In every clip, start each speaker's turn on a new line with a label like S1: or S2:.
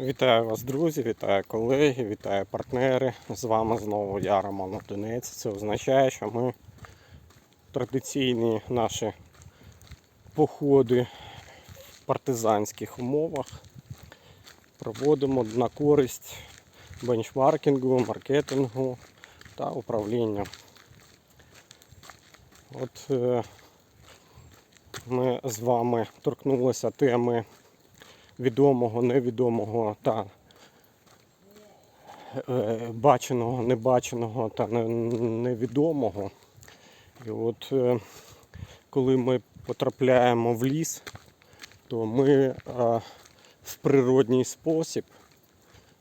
S1: Вітаю вас, друзі, вітаю колеги, вітаю партнери. З вами знову я, Роман Одинець. Це означає, що ми традиційні наші походи в партизанських умовах проводимо на користь бенчмаркінгу, маркетингу та управління. От е, ми з вами торкнулися теми відомого, невідомого та е, баченого, небаченого та невідомого. І от е, коли ми потрапляємо в ліс, то ми е, в природній спосіб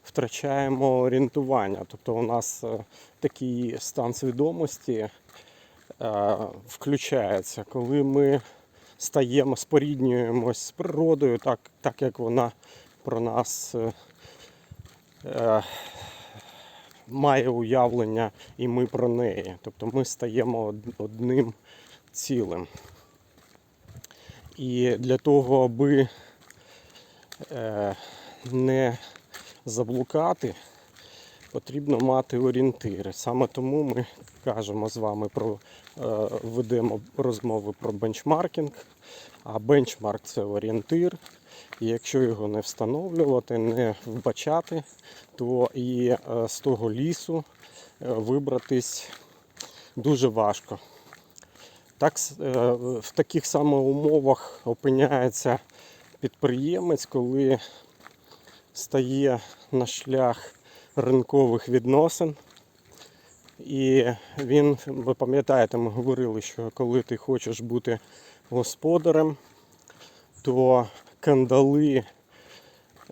S1: втрачаємо орієнтування. Тобто у нас такий стан свідомості включається, коли ми стаємо, споріднюємось з природою, так, так як вона про нас е, е, має уявлення, і ми про неї. Тобто ми стаємо одним цілим. І для того, аби е, не заблукати, потрібно мати орієнтири. Саме тому ми кажемо з вами про е, ведемо розмови про бенчмаркінг. А бенчмарк це орієнтир. І якщо його не встановлювати, не вбачати, то і е, з того лісу е, вибратись дуже важко. Так, в таких самих умовах опиняється підприємець, коли стає на шлях ринкових відносин. І він, ви пам'ятаєте, ми говорили, що коли ти хочеш бути господарем, то кандали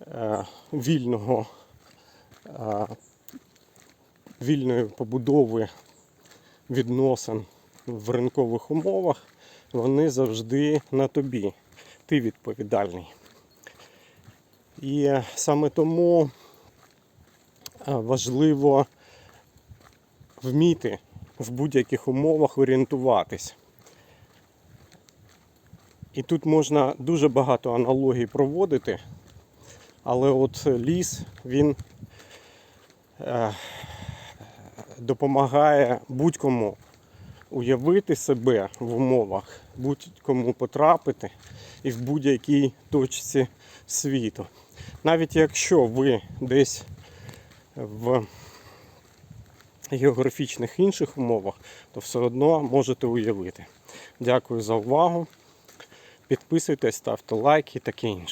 S1: е, вільного, е, вільної побудови відносин в ринкових умовах, вони завжди на тобі. Ти відповідальний. І саме тому важливо вміти в будь-яких умовах орієнтуватись. І тут можна дуже багато аналогій проводити, але от ліс він е, допомагає будь-кому уявити себе в умовах, будь-кому потрапити і в будь-якій точці світу. Навіть якщо ви десь в географічних інших умовах, то все одно можете уявити. Дякую за увагу. Підписуйтесь, ставте лайки і таке інше.